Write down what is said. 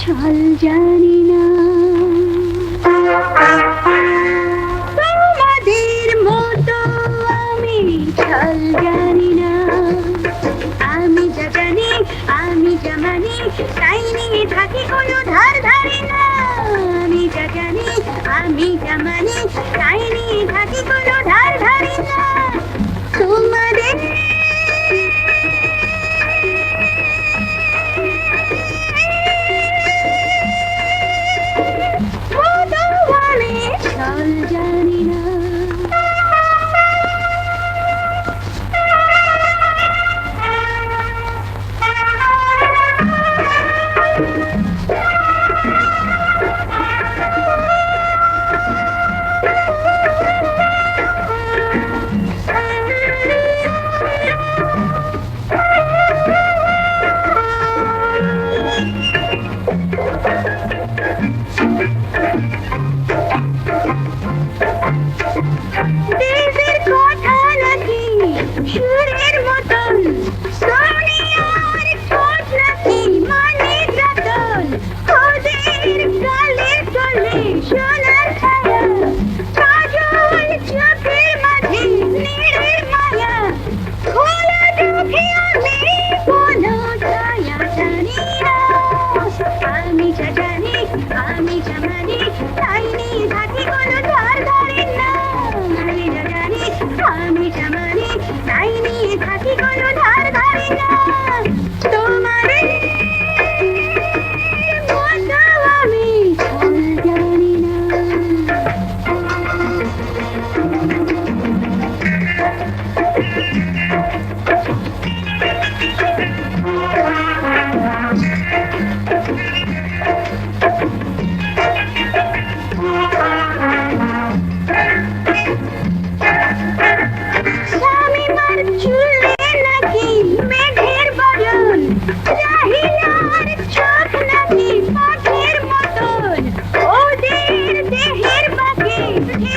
ছল জানি না। তোমাদের মতো আমি ছল জানি না। আমি যা জানি, আমি যা মানি, তাই নিয়ে থাকি কোনো ধার না। আমি যা জানি, আমি যা মানি na and aquí,